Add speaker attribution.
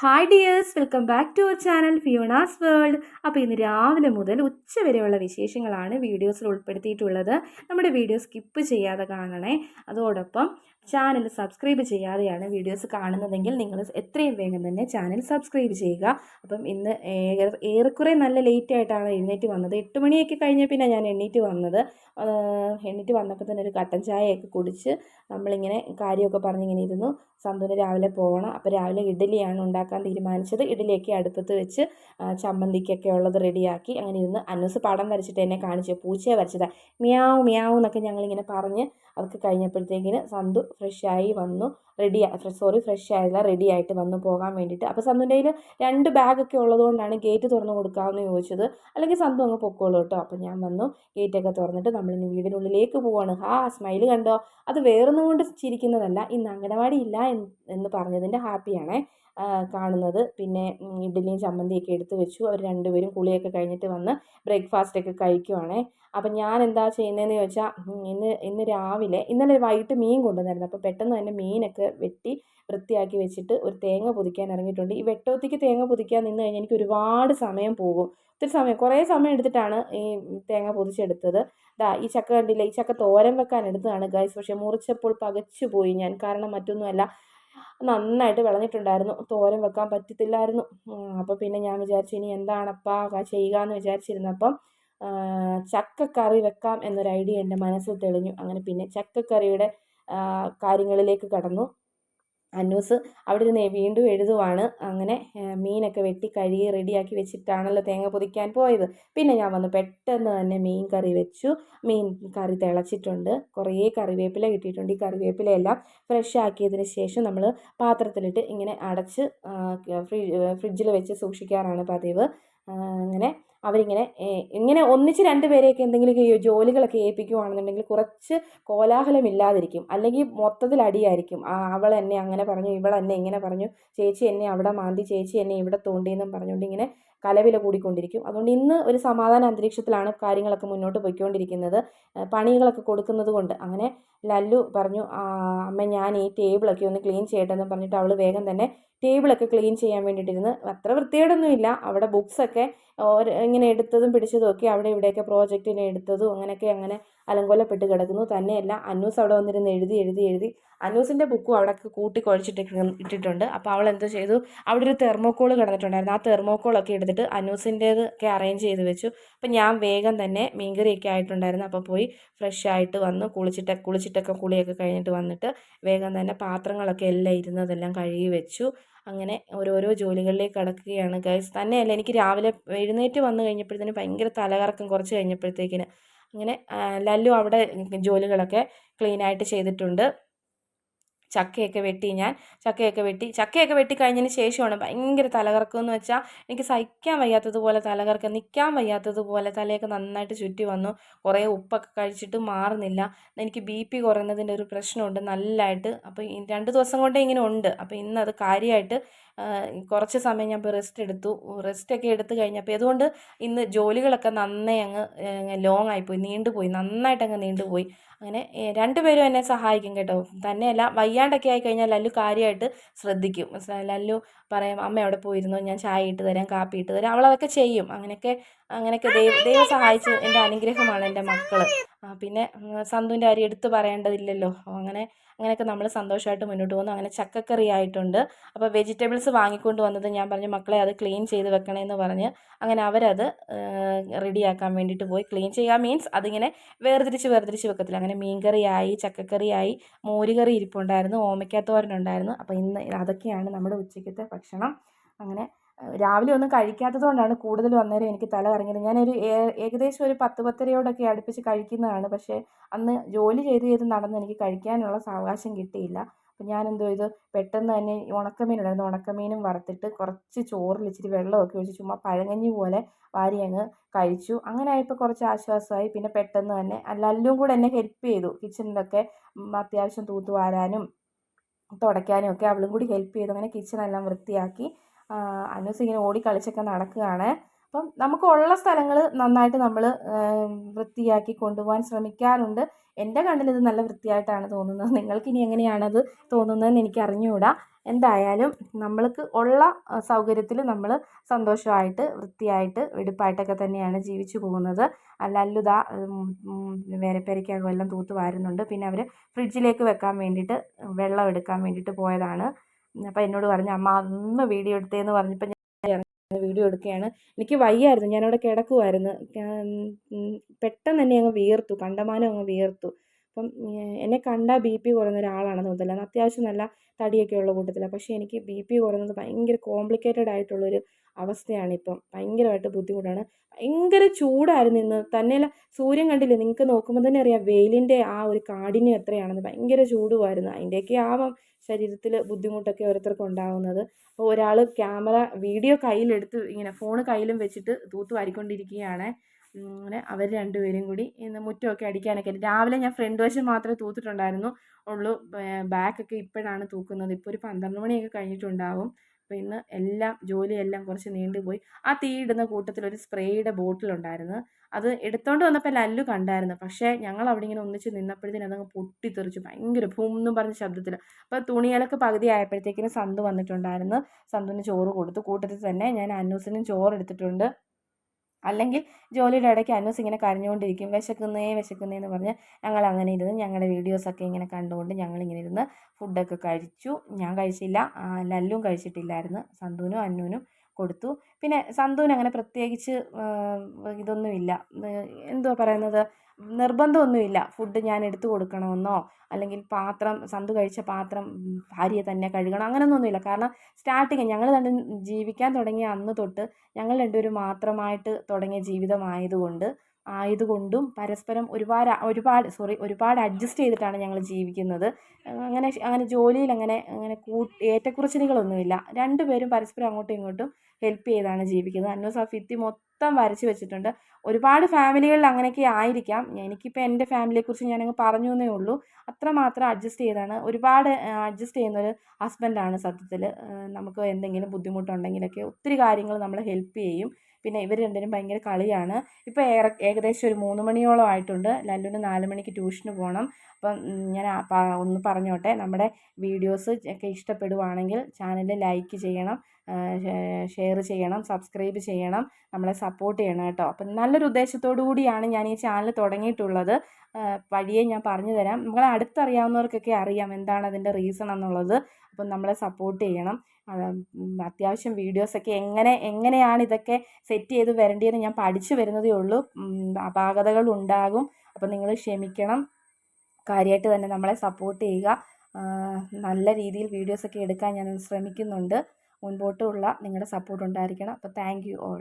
Speaker 1: Hi dears welcome back to our channel Fiona's world അപ്പോൾ ഇന്ന് രാവിലെ മുതൽ ഉച്ച വരെയുള്ള വിശേഷങ്ങളാണ് വീഡിയോസിൽ ഉൾപ്പെടുത്തിയിട്ടുള്ളത്. നമ്മുടെ വീഡിയോ സ്കിപ്പ് ചെയ്യാതെ കാണണേ. അതോടൊപ്പം ചാനൽ സബ്സ്ക്രൈബ് ചെയ്യാതെയാണ് വീഡിയോസ് കാണുന്നതെങ്കിൽ നിങ്ങൾ എത്രയും വേഗം തന്നെ ചാനൽ സബ്സ്ക്രൈബ് ചെയ്യുക. അപ്പം ഇന്ന് ഏറെ- ഏറെക്കുറെ നല്ല ലേറ്റ് ആയിട്ടാണ് എഴുന്നേറ്റ് വന്നത്. എട്ട് മണിയൊക്കെ കഴിഞ്ഞ പിന്നെ ഞാൻ എണ്ണീറ്റ് വന്നത്. എണ്ണീറ്റ് വന്നപ്പോൾ തന്നെ ഒരു കട്ടൻ ചായയൊക്കെ കുടിച്ച് നമ്മളിങ്ങനെ കാര്യമൊക്കെ പറഞ്ഞിങ്ങനെ ഇരുന്നു. സന്തുവിന് രാവിലെ പോകണം. അപ്പോൾ രാവിലെ ഇഡ്ഡലിയാണ് ഉണ്ടാക്കാൻ തീരുമാനിച്ചത്. ഇഡ്ഡലിയൊക്കെ അടുപ്പത്ത് വെച്ച് ചമ്മന്തിക്കൊക്കെ ഉള്ളത് റെഡിയാക്കി അങ്ങനെ ഇരുന്ന് അന്നൂസ് പടം വരച്ചിട്ട് എന്നെ കാണിച്ചു പൂച്ചയെ വരച്ചതാണ് മിയാവും മിയാവും എന്നൊക്കെ ഞങ്ങളിങ്ങനെ പറഞ്ഞ് അതൊക്കെ കഴിഞ്ഞപ്പോഴത്തേക്കിന് സന്തു ഫ്രഷായി വന്നു. റെഡി സോറി ഫ്രഷ് ആയില്ല റെഡി ആയിട്ട് വന്ന് പോകാൻ വേണ്ടിയിട്ട്. അപ്പോൾ സന്തുന്റെ കയ്യിൽ രണ്ട് ബാഗൊക്കെ ഉള്ളതുകൊണ്ടാണ് ഗേറ്റ് തുറന്ന് കൊടുക്കാമെന്ന് ചോദിച്ചത്. അല്ലെങ്കിൽ സന്തു അങ്ങ് പൊക്കോളൂ കേട്ടോ. അപ്പോൾ ഞാൻ വന്നു ഗേറ്റൊക്കെ തുറന്നിട്ട് നമ്മളിന്ന് വീടിനുള്ളിലേക്ക് പോവാണ്. ഹാ സ്മൈൽ കണ്ടോ? അത് വേറൊന്നും കൊണ്ട് ചിരിക്കുന്നതല്ല ഇന്ന് അംഗനവാടി ഇല്ല എന്ന് പറഞ്ഞതിന്റെ ഹാപ്പിയാണേ കാണുന്നത്. പിന്നെ ഇഡ്ഡലിയും ചമ്മന്തിയൊക്കെ എടുത്ത് വെച്ചു. അവർ രണ്ടുപേരും കുളിയൊക്കെ കഴിഞ്ഞിട്ട് വന്ന് ബ്രേക്ക്ഫാസ്റ്റ് ഒക്കെ കഴിക്കുവാണേ. അപ്പം ഞാൻ എന്താ ചെയ്യുന്നതെന്ന് ചോദിച്ചാൽ ഇന്ന് ഇന്ന് രാവിലെ ഇന്നലെ വൈകിട്ട് മീൻ കൊണ്ടുവന്നായിരുന്നു. അപ്പോൾ പെട്ടെന്ന് തന്നെ മീനൊക്കെ വെട്ടി വൃത്തിയാക്കി വെച്ചിട്ട് ഒരു തേങ്ങ പുതിക്കാൻ ഇറങ്ങിയിട്ടുണ്ട്. ഈ വെട്ടോത്തിക്ക് തേങ്ങ പുതിക്കാൻ നിന്ന് കഴിഞ്ഞാൽ എനിക്ക് ഒരുപാട് സമയം പോകും. ഒത്തിരി സമയം കുറേ സമയം എടുത്തിട്ടാണ് ഈ തേങ്ങ പൊതിച്ചെടുത്തത്. ദാ ഈ ചക്ക കണ്ടില്ല? ഈ ചക്ക തോരൻ വെക്കാൻ എടുത്തതാണ് ഗൈസ് പക്ഷേ മുറിച്ചപ്പോൾ പകച്ചു പോയി ഞാൻ. കാരണം മറ്റൊന്നുമല്ല. നന്നായിട്ട് വിളഞ്ഞിട്ടുണ്ടായിരുന്നു. തോരൻ വെക്കാൻ പറ്റത്തില്ലായിരുന്നു. അപ്പോൾ പിന്നെ ഞാൻ വിചാരിച്ചു ഇനി എന്താണപ്പാ ചെയ്യുക എന്ന് വിചാരിച്ചിരുന്നപ്പം ചക്കക്കറി വെക്കാം എന്നൊരു ഐഡിയ എന്റെ മനസ്സിൽ തെളിഞ്ഞു. അങ്ങനെ പിന്നെ ചക്കക്കറിയുടെ കാര്യങ്ങളിലേക്ക് കടന്നു. അന്നൂസ് അവിടെ ഇരുന്ന് വീണ്ടും എഴുതുവാണ്. അങ്ങനെ മീനൊക്കെ വെട്ടി കഴുകി റെഡിയാക്കി വെച്ചിട്ടാണല്ലോ തേങ്ങ പൊതിക്കാൻ പോയത്. പിന്നെ ഞാൻ വന്ന് പെട്ടെന്ന് തന്നെ മീൻ കറി വെച്ചു. മീൻ കറി തിളച്ചിട്ടുണ്ട്. കുറേ കറിവേപ്പില കിട്ടിയിട്ടുണ്ട്. ഈ കറിവേപ്പിലയെല്ലാം ഫ്രഷ് ആക്കിയതിന് ശേഷം നമ്മൾ പാത്രത്തിലിട്ട് ഇങ്ങനെ അടച്ച് ഫ്രിഡ്ജിൽ വെച്ച് സൂക്ഷിക്കാറാണ് പതിവ്. അങ്ങനെ അവരിങ്ങനെ ഇങ്ങനെ ഒന്നിച്ച് രണ്ട് പേരെയൊക്കെ എന്തെങ്കിലും ജോലികളൊക്കെ ഏൽപ്പിക്കുകയാണെന്നുണ്ടെങ്കിൽ കുറച്ച് കോലാഹലം ഇല്ലാതിരിക്കും അല്ലെങ്കിൽ മൊത്തത്തിൽ അടിയായിരിക്കും. അവൾ എന്നെ അങ്ങനെ പറഞ്ഞു ഇവൾ എന്നെ ഇങ്ങനെ പറഞ്ഞു ചേച്ചി എന്നെ അവിടെ മാന്തി ചേച്ചി എന്നെ ഇവിടെ തോണ്ടിയെന്നും പറഞ്ഞുകൊണ്ട് ഇങ്ങനെ കലവില കൂടിക്കൊണ്ടിരിക്കും. അതുകൊണ്ട് ഇന്ന് ഒരു സമാധാന അന്തരീക്ഷത്തിലാണ് കാര്യങ്ങളൊക്കെ മുന്നോട്ട് പോയിക്കൊണ്ടിരിക്കുന്നത്. പണികളൊക്കെ കൊടുക്കുന്നത് കൊണ്ട്. അങ്ങനെ ലല്ലു പറഞ്ഞു അമ്മ ഞാൻ ഈ ടേബിളൊക്കെ ഒന്ന് ക്ലീൻ ചെയ്യട്ടെ എന്ന് പറഞ്ഞിട്ട് അവൾ വേഗം തന്നെ ടേബിളൊക്കെ ക്ലീൻ ചെയ്യാൻ വേണ്ടിയിട്ടിരുന്ന്. അത്ര വൃത്തികേടൊന്നുമില്ല. അവിടെ ബുക്സൊക്കെ ഇങ്ങനെ എടുത്തതും പിടിച്ചതും ഒക്കെ അവിടെ ഇവിടെയൊക്കെ പ്രോജക്റ്റിനെ എടുത്തതും അങ്ങനെയൊക്കെ അങ്ങനെ അലങ്കോലപ്പെട്ട് കിടക്കുന്നു. തന്നെയല്ല അന്നൂസ് അവിടെ വന്നിരുന്ന് എഴുതി എഴുതി എഴുതി അന്നൂസിന്റെ ബുക്കും അവിടെ കൂട്ടി കുഴച്ചിട്ട് ഇട്ടിട്ടുണ്ട്. അപ്പോൾ അവൾ എന്തോ ചെയ്തു? അവിടെ ഒരു തെർമോക്കോൾ കിടന്നിട്ടുണ്ടായിരുന്നു. ആ തെർമോക്കോളൊക്കെ എടുത്തിട്ട് അന്നൂസിന്റേത് ഒക്കെ അറേഞ്ച് ചെയ്ത് വെച്ചു. അപ്പം ഞാൻ വേഗം തന്നെ മീൻകറിയൊക്കെ ആയിട്ടുണ്ടായിരുന്നു. അപ്പോൾ പോയി ഫ്രഷ് ആയിട്ട് വന്ന്. കുളിച്ചിട്ട് കുളിച്ചിട്ടൊക്കെ കുളിയൊക്കെ കഴിഞ്ഞിട്ട് വന്നിട്ട് വേഗം തന്നെ പാത്രങ്ങളൊക്കെ എല്ലാം ഇരുന്നതെല്ലാം കഴുകി വെച്ചു. അങ്ങനെ ഓരോരോ ജോലികളിലേക്ക് കടക്കുകയാണ്. ഗൈസ് തന്നെയല്ല എനിക്ക് രാവിലെ എഴുന്നേറ്റ് വന്നു കഴിഞ്ഞപ്പോഴത്തേന് ഭയങ്കര തലകറക്കം കുറച്ച് കഴിഞ്ഞപ്പോഴത്തേക്കിന്. അങ്ങനെ ലല്ലു അവിടെ ജോലികളൊക്കെ ക്ലീനായിട്ട് ചെയ്തിട്ടുണ്ട്. ചക്കയൊക്കെ വെട്ടി ഞാൻ ചക്കയൊക്കെ വെട്ടി. ചക്കയൊക്കെ വെട്ടി കഴിഞ്ഞതിന് ശേഷമാണ് ഭയങ്കര തലകറക്കം എന്ന് വെച്ചാൽ എനിക്ക് സഹിക്കാൻ വയ്യാത്തതുപോലെ തലകറക്കം നിൽക്കാൻ വയ്യാത്തതുപോലെ തലയൊക്കെ നന്നായിട്ട് ചുറ്റി വന്നു. കുറേ ഉപ്പൊക്കെ കഴിച്ചിട്ട് മാറുന്നില്ല. എനിക്ക് ബി പി കുറയുന്നതിന്റെ ഒരു പ്രശ്നമുണ്ട് നല്ലതായിട്ട് അപ്പോൾ രണ്ട് ദിവസം കൊണ്ടേ ഇങ്ങനെ ഉണ്ട്. അപ്പോൾ ഇന്ന് അത് കാര്യമായിട്ട് കുറച്ച് സമയം ഞാൻ ഇപ്പോൾ റെസ്റ്റ് എടുത്തു. റെസ്റ്റ് ഒക്കെ എടുത്തു കഴിഞ്ഞപ്പോൾ അതുകൊണ്ട് ഇന്ന് ജോലികളൊക്കെ നന്നായി അങ്ങ് ലോങ് ആയിപ്പോയി നീണ്ടുപോയി നന്നായിട്ട് അങ്ങ് നീണ്ടുപോയി അങ്ങനെ രണ്ടുപേരും എന്നെ സഹായിക്കും കേട്ടോ. തന്നെയല്ല വയ്യാണ്ടൊക്കെ ആയി കഴിഞ്ഞാൽ ലല്ലു കാര്യമായിട്ട് ശ്രദ്ധിക്കും. ലല്ലു പറയും അമ്മ അവിടെ പോയിരുന്നു? ഞാൻ ചായ ഇട്ട് തരാം കാപ്പി ഇട്ട് തരാം. അവളതൊക്കെ ചെയ്യും. അങ്ങനെയൊക്കെ അങ്ങനെയൊക്കെ ദൈവം ദൈവം സഹായിച്ച് എന്റെ അനുഗ്രഹമാണ് എന്റെ മക്കൾ പിന്നെ സന്തുവിന്റെ കാര്യം എടുത്തു പറയേണ്ടതില്ലല്ലോ. അങ്ങനെ അങ്ങനെയൊക്കെ നമ്മൾ സന്തോഷമായിട്ട് മുന്നോട്ട് പോകുന്നു. അങ്ങനെ ചക്കക്കറി ആയിട്ടുണ്ട്. അപ്പോൾ വെജിറ്റബിൾസ് വാങ്ങിക്കൊണ്ട് വന്നത് ഞാൻ പറഞ്ഞു മക്കളെ അത് ക്ലീൻ ചെയ്ത് വെക്കണമെന്ന് പറഞ്ഞ് അങ്ങനെ അവരത് റെഡിയാക്കാൻ വേണ്ടിയിട്ട് പോയി ക്ലീൻ ചെയ്യുക. മീൻസ് അതിങ്ങനെ വേർതിരിച്ച് വേർതിരിച്ച് വെക്കത്തില്ല. അങ്ങനെ മീൻകറിയായി ചക്കക്കറിയായി മോരുകറി ഇരിപ്പുണ്ടായിരുന്നു ഓമയ്ക്കാത്തോരനുണ്ടായിരുന്നു അപ്പോൾ ഇന്ന് അതൊക്കെയാണ് നമ്മുടെ ഉച്ചയ്ക്കത്തെ ഭക്ഷണം. അങ്ങനെ രാവിലെ ഒന്നും കഴിക്കാത്തത് കൊണ്ടാണ് കൂടുതലും അന്നേരം എനിക്ക് തല കറങ്ങിയത്. ഞാനൊരു ഏകദേശം ഒരു പത്ത് പത്തരയോടൊക്കെ അടുപ്പിച്ച് കഴിക്കുന്നതാണ്. പക്ഷേ അന്ന് ജോലി ചെയ്ത് ചെയ്ത് നടന്ന് എനിക്ക് കഴിക്കാനുള്ള സാവകാശം കിട്ടിയില്ല. അപ്പം ഞാൻ എന്തോ ഇത് പെട്ടെന്ന് തന്നെ ഉണക്കമീൻ ഉണ്ടായിരുന്നു ഉണക്കമീനും വറുത്തിട്ട് കുറച്ച് ചോറിൽ ഇച്ചിരി വെള്ളമൊക്കെ ഒഴിച്ച് ചുമ്മാ പഴങ്ങഞ്ഞി പോലെ വാരി അങ്ങ് കഴിച്ചു. അങ്ങനെ ആയപ്പോൾ കുറച്ച് ആശ്വാസമായി. പിന്നെ പെട്ടെന്ന് തന്നെ അല്ലല്ലും കൂടെ എന്നെ ഹെൽപ്പ് ചെയ്തു. കിച്ചണിലൊക്കെ അത്യാവശ്യം തൂത്തുവാരാനും തുടയ്ക്കാനും ഒക്കെ അവളും കൂടി ഹെൽപ്പ് ചെയ്തു. അങ്ങനെ കിച്ചണെല്ലാം വൃത്തിയാക്കി. അനൂസ് ഇങ്ങനെ ഓടിക്കളിച്ചൊക്കെ നടക്കുകയാണ്. അപ്പം നമുക്കുള്ള സ്ഥലങ്ങൾ നന്നായിട്ട് നമ്മൾ വൃത്തിയാക്കി കൊണ്ടുപോകാൻ ശ്രമിക്കാറുണ്ട്. എന്റെ കണ്ണിൽ ഇത് നല്ല വൃത്തിയായിട്ടാണ് തോന്നുന്നത്. നിങ്ങൾക്ക് ഇനി എങ്ങനെയാണത് തോന്നുന്നതെന്ന് എനിക്ക് അറിഞ്ഞുകൂടാ എന്തായാലും നമ്മൾക്ക് ഉള്ള സൗകര്യത്തിൽ നമ്മൾ സന്തോഷമായിട്ട് വൃത്തിയായിട്ട് വെടിപ്പായിട്ടൊക്കെ തന്നെയാണ് ജീവിച്ചു പോകുന്നത്. അല്ലല്ലുതാ വേരപ്പേരയ്ക്കകം എല്ലാം തൂത്ത് വാരുന്നുണ്ട്. പിന്നെ അവർ ഫ്രിഡ്ജിലേക്ക് വെക്കാൻ വേണ്ടിയിട്ട് വെള്ളം എടുക്കാൻ വേണ്ടിയിട്ട് പോയതാണ്. അപ്പോൾ എന്നോട് പറഞ്ഞു അമ്മ അന്ന് വീഡിയോ എടുത്തേന്ന് പറഞ്ഞപ്പോൾ ഞാൻ വീഡിയോ എടുക്കുകയാണ് എനിക്ക് വയ്യായിരുന്നു ഞാനവിടെ കിടക്കുമായിരുന്നു പെട്ടെന്ന് തന്നെ അങ്ങ് വീർത്തു കണ്ടമാനം അങ്ങ് വീർത്തു അപ്പം എന്നെ കണ്ടാൽ ബി പി കുറയുന്ന ഒരാളാണെന്ന് തോന്നില്ല അത്യാവശ്യം നല്ല തടിയൊക്കെ ഉള്ള കൂട്ടത്തിലാണ് പക്ഷേ എനിക്ക് ബി പി കുറയുന്നത് ഭയങ്കര കോംപ്ലിക്കേറ്റഡ് ആയിട്ടുള്ളൊരു അവസ്ഥയാണിപ്പം ഭയങ്കരമായിട്ട് ബുദ്ധിമുട്ടാണ്. ഭയങ്കര ചൂടായിരുന്നു ഇന്ന്. തന്നെ സൂര്യൻ കണ്ടില്ലേ? നിങ്ങൾക്ക് നോക്കുമ്പോൾ തന്നെ അറിയാം വെയിലിന്റെ ആ ഒരു കാഠിന്യം എത്രയാണെന്ന്. ഭയങ്കര ചൂടുമായിരുന്നു. അതിന്റെയൊക്കെ ആവാം ശരീരത്തിൽ ബുദ്ധിമുട്ടൊക്കെ ഓരോരുത്തർക്കും ഉണ്ടാകുന്നത് അപ്പോൾ ഒരാൾ ക്യാമറ വീഡിയോ കയ്യിലെടുത്ത് ഇങ്ങനെ ഫോൺ കയ്യിലും വെച്ചിട്ട് തൂത്ത് വാരിക്കൊണ്ടിരിക്കുകയാണ്. അങ്ങനെ അവർ രണ്ടുപേരും കൂടി ഇന്ന് മുറ്റമൊക്കെ അടിക്കാനൊക്കെ രാവിലെ ഞാൻ ഫ്രണ്ട് വശം മാത്രമേ തൂത്തിട്ടുണ്ടായിരുന്നു. ഉള്ളൂ ബാക്കൊക്കെ ഇപ്പോഴാണ് തൂക്കുന്നത്. ഇപ്പോൾ ഒരു പന്ത്രണ്ട് മണിയൊക്കെ കഴിഞ്ഞിട്ടുണ്ടാവും. അപ്പോൾ ഇന്ന് എല്ലാം ജോലിയെല്ലാം കുറച്ച് നീണ്ടുപോയി. ആ തീ ഇടുന്ന കൂട്ടത്തിൽ ഒരു സ്പ്രേയുടെ ബോട്ടിൽ ബോട്ടിലുണ്ടായിരുന്നു അത് എടുത്തോണ്ട് വന്നപ്പോൾ ലല്ലു കണ്ടായിരുന്നു. പക്ഷേ ഞങ്ങൾ അവിടെ ഇങ്ങനെ ഒന്നിച്ച് നിന്നപ്പോഴത്തേനും അതങ്ങ് പൊട്ടിത്തെറിച്ചു. ഭയങ്കര ഭൂം എന്നും പറഞ്ഞ ശബ്ദത്തിൽ. അപ്പോൾ തുണികളൊക്കെ പകുതി ആയപ്പോഴത്തേക്കിനും സന്ത് വന്നിട്ടുണ്ടായിരുന്നു. സന്തുവിന് ചോറ് കൊടുത്തു. കൂട്ടത്തിൽ തന്നെ ഞാൻ അന്നൂസിനും ചോറ് എടുത്തിട്ടുണ്ട്. അല്ലെങ്കിൽ ജോലിയുടെ ഇടയ്ക്ക് അനൂസ് ഇങ്ങനെ കരഞ്ഞുകൊണ്ടിരിക്കും വിശക്കുന്നേ വിശക്കുന്നേ എന്ന് പറഞ്ഞ് ഞങ്ങൾ അങ്ങനെ ഇരുന്ന് ഞങ്ങളുടെ വീഡിയോസൊക്കെ ഇങ്ങനെ കണ്ടുകൊണ്ട് ഞങ്ങളിങ്ങനെ ഇരുന്ന് ഫുഡൊക്കെ കഴിച്ചു. ഞാൻ കഴിച്ചില്ല ലല്ലും കഴിച്ചിട്ടില്ലായിരുന്നു സന്തുവിനും അന്നുവിനും കൊടുത്തു. പിന്നെ സന്തുവിന് അങ്ങനെ പ്രത്യേകിച്ച് ഇതൊന്നുമില്ല. എന്തുവാ പറയുന്നത്? നിർബന്ധമൊന്നുമില്ല. ഫുഡ് ഞാൻ എടുത്തു കൊടുക്കണമെന്നോ അല്ലെങ്കിൽ പാത്രം സന്തു കഴിച്ച പാത്രം ഭാര്യ തന്നെ കഴുകണം അങ്ങനെയൊന്നുമില്ല. കാരണം സ്റ്റാർട്ടിങ് ഞങ്ങൾ രണ്ടും ജീവിക്കാൻ തുടങ്ങിയ അന്ന് തൊട്ട് ഞങ്ങൾ രണ്ടുപേരും മാത്രമായിട്ട് തുടങ്ങിയ ജീവിതമായതുകൊണ്ട് ആയതുകൊണ്ടും പരസ്പരം ഒരുപാട് ഒരുപാട് സോറി ഒരുപാട് അഡ്ജസ്റ്റ് ചെയ്തിട്ടാണ് ഞങ്ങൾ ജീവിക്കുന്നത്. അങ്ങനെ അങ്ങനെ ജോലിയിൽ അങ്ങനെ അങ്ങനെ കൂ ഏറ്റക്കുറച്ചിലുകളൊന്നുമില്ല. രണ്ടുപേരും പരസ്പരം അങ്ങോട്ടും ഇങ്ങോട്ടും ഹെൽപ്പ് ചെയ്താണ് ജീവിക്കുന്നത്. അന്നൂസ് ഫിത്തി മൊത്തം വരച്ച് വെച്ചിട്ടുണ്ട്. ഒരുപാട് ഫാമിലികളിൽ അങ്ങനെയൊക്കെ ആയിരിക്കാം. എനിക്കിപ്പോൾ എന്റെ ഫാമിലിയെക്കുറിച്ച് ഞാനങ്ങ് പറഞ്ഞു എന്നേ ഉള്ളൂ. അത്രമാത്രം അഡ്ജസ്റ്റ് ചെയ്താണ്. ഒരുപാട് അഡ്ജസ്റ്റ് ചെയ്യുന്ന ചെയ്യുന്നൊരു ഹസ്ബൻഡാണ് സത്യത്തിൽ നമുക്ക് എന്തെങ്കിലും ബുദ്ധിമുട്ടുണ്ടെങ്കിലൊക്കെ ഒത്തിരി കാര്യങ്ങൾ നമ്മളെ ഹെൽപ്പ് ചെയ്യും. പിന്നെ ഇവർ രണ്ടുപേരും ഭയങ്കര കളിയാണ്. ഇപ്പോൾ ഏറെ ഏകദേശം ഒരു മൂന്ന് മണിയോളം ആയിട്ടുണ്ട്. ലല്ലുവിന് നാല് മണിക്ക് ട്യൂഷന് പോകണം അപ്പം ഞാൻ ഒന്ന് പറഞ്ഞോട്ടെ. നമ്മുടെ വീഡിയോസ് ഒക്കെ ഇഷ്ടപ്പെടുവാണെങ്കിൽ ചാനൽ ലൈക്ക് ചെയ്യണം ഷെയർ ചെയ്യണം സബ്സ്ക്രൈബ് ചെയ്യണം നമ്മളെ സപ്പോർട്ട് ചെയ്യണം കേട്ടോ. അപ്പം നല്ലൊരു ഉദ്ദേശത്തോടു കൂടിയാണ് ഞാൻ ഈ ചാനൽ തുടങ്ങിയിട്ടുള്ളത്. വഴിയെ ഞാൻ പറഞ്ഞു തരാം. നമ്മളെ അടുത്തറിയാവുന്നവർക്കൊക്കെ അറിയാം എന്താണ് അതിന്റെ റീസൺ എന്നുള്ളത്. അപ്പം നമ്മളെ സപ്പോർട്ട് ചെയ്യണം. അത്യാവശ്യം വീഡിയോസൊക്കെ എങ്ങനെ എങ്ങനെയാണ് ഇതൊക്കെ സെറ്റ് ചെയ്ത് വരേണ്ടതെന്ന് ഞാൻ പഠിച്ചു വരുന്നതേ ഉള്ളൂ. അപാകതകൾ ഉണ്ടാകും. അപ്പം നിങ്ങൾ ക്ഷമിക്കണം. കാര്യമായിട്ട് തന്നെ നമ്മളെ സപ്പോർട്ട് ചെയ്യുക. നല്ല രീതിയിൽ വീഡിയോസൊക്കെ എടുക്കാൻ ഞാൻ ശ്രമിക്കുന്നുണ്ട്. മുൻപോട്ടുള്ള നിങ്ങളുടെ സപ്പോർട്ട് ഉണ്ടായിരിക്കണം. അപ്പോൾ താങ്ക് യു ഓൾ